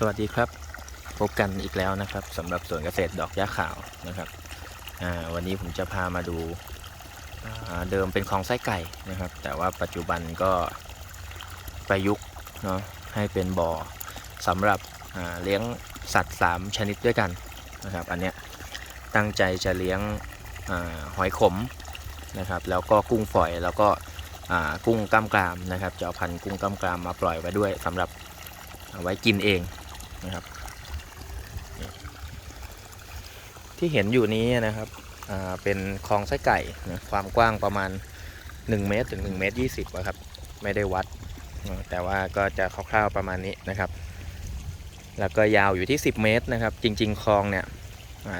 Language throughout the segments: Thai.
สวัสดีครับพบกันอีกแล้วนะครับสำหรับสวนเกษตรดอกหญ้าขาวนะครับวันนี้ผมจะพามาดูาเดิมเป็นคลองไส้ไก่นะครับ แต่ว่าปัจจุบันก็ประยุกต์เนาะให้เป็นบ่อสำหรับเลี้ยงสัตว์ 3 ชนิดด้วยกันนะครับ อันเนี้ยตั้งใจจะเลี้ยงอหอยขมนะครับ แล้วก็กุ้งฝอยแล้วก็กุ้งกล้ามกรามนะครับจะเอาพันกุ้งกล้ามกรามมาปล่อยไว้ด้วยสำหรับเอาไว้กินเอง นะครับ ที่เห็นอยู่นี้นะครับเป็นคลองไส้ไก่นะความกว้างประมาณ 1 เมตรถึง1เมตร20อะครับ ไม่ได้วัด แต่ว่าก็จะคร่าวๆประมาณนี้นะครับ แล้วก็ยาวอยู่ที่ 10 เมตรนะครับ จริง ๆ คลองเนี่ย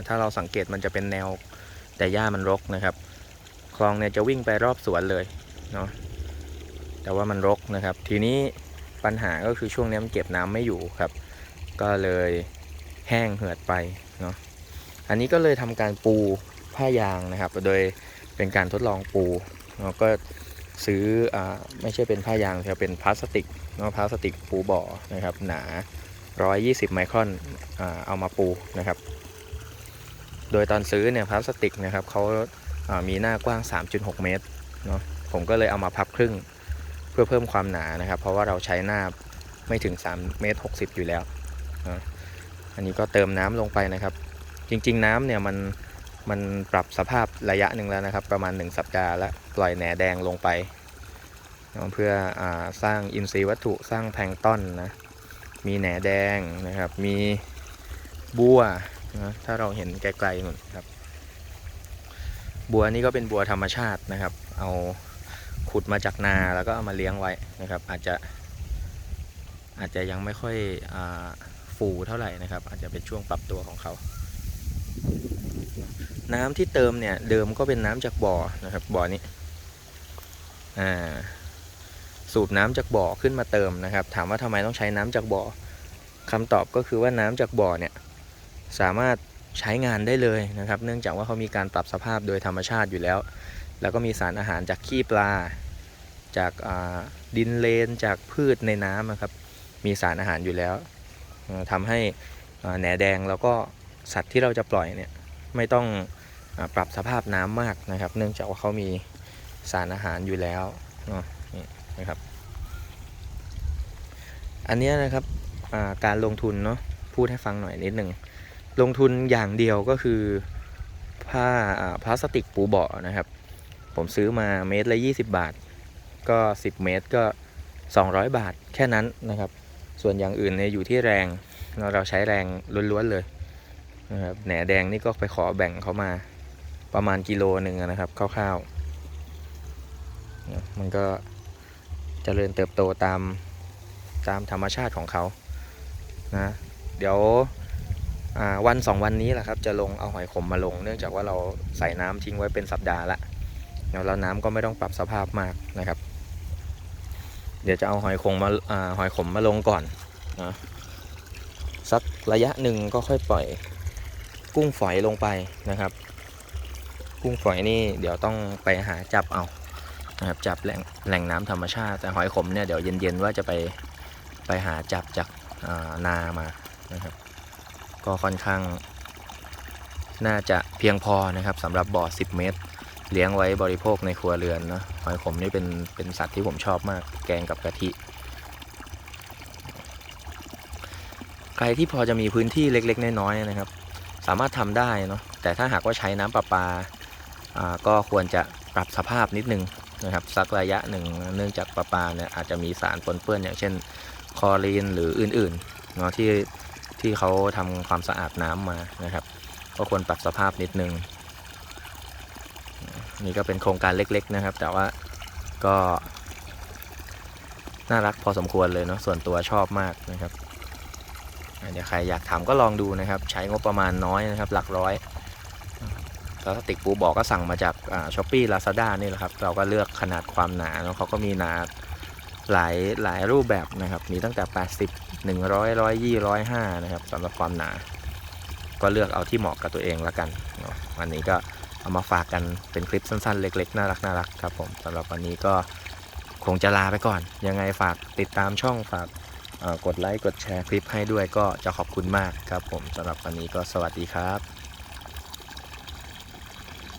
ถ้าเราสังเกตมันจะเป็นแนวแต่หญ้ามันรกนะครับ คลองเนี่ยจะวิ่งไปรอบสวนเลยเนาะแต่ว่ามันรกนะครับ ทีนี้ปัญหาก็คือช่วงนี้มันเก็บน้ำไม่อยู่ครับ ก็เลยแห้งเหือดไปเนาะอันนี้ก็เลยทำการปูผ้ายางนะครับ โดยเป็นการทดลองปูเนาะก็ซื้ออ่าไม่ใช่เป็นผ้ายางแต่เป็นพลาสติกเนาะพลาสติกปูบ่อนะครับ หนา 120 ไมครอนอ่าเอามาปูนะครับ โดยตอนซื้อเนี่ยพลาสติกนะครับเขาอ่ามีหน้ากว้าง 3.6 เมตรเนาะผมก็เลยเอามาพับครึ่ง เพื่อเพิ่มความหนานะครับ เพราะว่าเราใช้หน้าไม่ถึง3เมตร60 อยู่แล้ว อันนี้ก็เติมน้ำลงไปนะครับ จริง ๆ น้ำเนี่ยมันมันปรับสภาพระยะหนึ่งแล้วนะครับ ประมาณ 1 สัปดาห์แล้วปล่อยแหนแดงลงไป เพื่ออสร้างอินทรีย์วัตถุสร้างแพลงต้นนะมีแหนแดงนะครับ มีบัวนะถ้าเราเห็นไกลๆหนู่นครับ บัวนี่ก็เป็นบัวธรรมชาตินะครับ เอาขุดมาจากนาแล้วก็เอามาเลี้ยงไว้นะครับ อาจจะอาจจะยังไม่ค่อยอ ฟูเท่าไหร่นะครับ อาจจะเป็นช่วงปรับตัวของเขา น้ำที่เติมเนี่ยเดิมก็เป็นน้ำจากบ่อนะครับบ่อนี้อ่าสูบน้ำจากบ่อขึ้นมาเติมนะครับ ถามว่าทำไมต้องใช้น้ำจากบ่อคำตอบก็คือว่าน้ำจากบ่อเนี่ยสามารถใช้งานได้เลยนะครับ เนื่องจากว่าเขามีการปรับสภาพโดยธรรมชาติอยู่แล้ว แล้วก็มีสารอาหารจากขี้ปลา จากดินเลน จากพืชในน้ำนะครับ มีสารอาหารอยู่แล้ว ทำให้แหนแดงแล้วก็สัตว์ที่เราจะปล่อยเนี่ยไม่ต้องอปรับสภาพน้ำมากนะครับ เนื่องจากว่าเขามีสารอาหารอยู่แล้วเนาะนี่นะครับ อันนี้นะครับการลงทุนเนาะพูดให้ฟังหน่อยนิดหนึ่งลงทุนอย่างเดียวก็คือผ้าอ่าพลาสติกปูเบาะนะครับ ผมซื้อมาเมตรละ 20 บาท ก็ 10 เมตรก็ 200 บาทแค่นั้นนะครับ ส่วนอย่างอื่นเนี่ยอยู่ที่แรงเราเราใช้แรงล้วนๆเลยนะครับแหนแดงนี่ก็ไปขอแบ่งเขามาประมาณกิโลหนึ่งนะครับคร่าวๆมันก็เจริญเติบโตตามตามธรรมชาติของเขานะเดี๋ยววันสองวันนี้แหละครับจะลงเอาหอยขมมาลง เนื่องจากว่าเราใส่น้ำทิ้งไว้เป็นสัปดาห์ละแล้วน้ำก็ไม่ต้องปรับสภาพมากนะครับ เดี๋ยวจะเอาหอยคงมาอ่าหอยขมมาลงก่อนนะสักระยะหนึ่งก็ค่อยปล่อยกุ้งฝอยลงไปนะครับ กุ้งฝอยนี่เดี๋ยวต้องไปหาจับเอานะครับจับแหล่งแหล่งน้ำธรรมชาติแต่หอยขมเนี่ยเดี๋ยวเย็นๆว่าจะไปไปหาจับจากานามานะครับ ก็ค่อนข้าง น่าจะเพียงพอนะครับสำหรับบ่อ 10 เมตร เลี้ยงไว้บริโภคในครัวเรือนเนอะหอยขมนี่เป็นเป็นสัตว์ที่ผมชอบมาก แกงกับกะทิ ใครที่พอจะมีพื้นที่เล็ก ๆ น้อยๆนะครับ สามารถทำได้เนาะแต่ถ้าหากว่าใช้น้ำประปาอ่าก็ควรจะปรับสภาพนิดนึงนะครับสักระยะหนึ่งเนื่องจากประปาเนี่ยอาจจะมีสารปนเปื้อนอย่างเช่นคอรีนหรืออื่นๆเนาะที่ที่เขาทำความสะอาดน้ำมานะครับ ก็ควรปรับสภาพนิดนึง นี่ก็เป็นโครงการเล็ก ๆ นะครับ แต่ว่าก็ น่ารักพอสมควรเลยเนาะส่วนตัวชอบมากนะครับเดี๋ยวใครอยากทำก็ลองดูนะครับ ใช้งบประมาณน้อยนะครับ หลักร้อยพลาสติกปูบอกก็สั่งมาจากช้อปปี้ลาซาด้านี่แหละครับ เราก็เลือกขนาดความหนาเนาะเขาก็มีหนาหลายหลายรูปแบบนะครับ มีตั้งแต่ 80 100 120 105 นะครับสำหรับความหนา ก็เลือกเอาที่เหมาะกับตัวเองละกันเนาะวันนี้ก็ เอามาฝากกันเป็นคลิปสั้นๆ เล็กๆ น่ารักน่ารักครับผมสำหรับวันนี้ก็คงจะลาไปก่อน ยังไงฝากติดตามช่องฝากกดไลค์กดแชร์คลิปให้ด้วยก็จะขอบคุณมากครับผมสำหรับวันนี้ก็สวัสดีครับ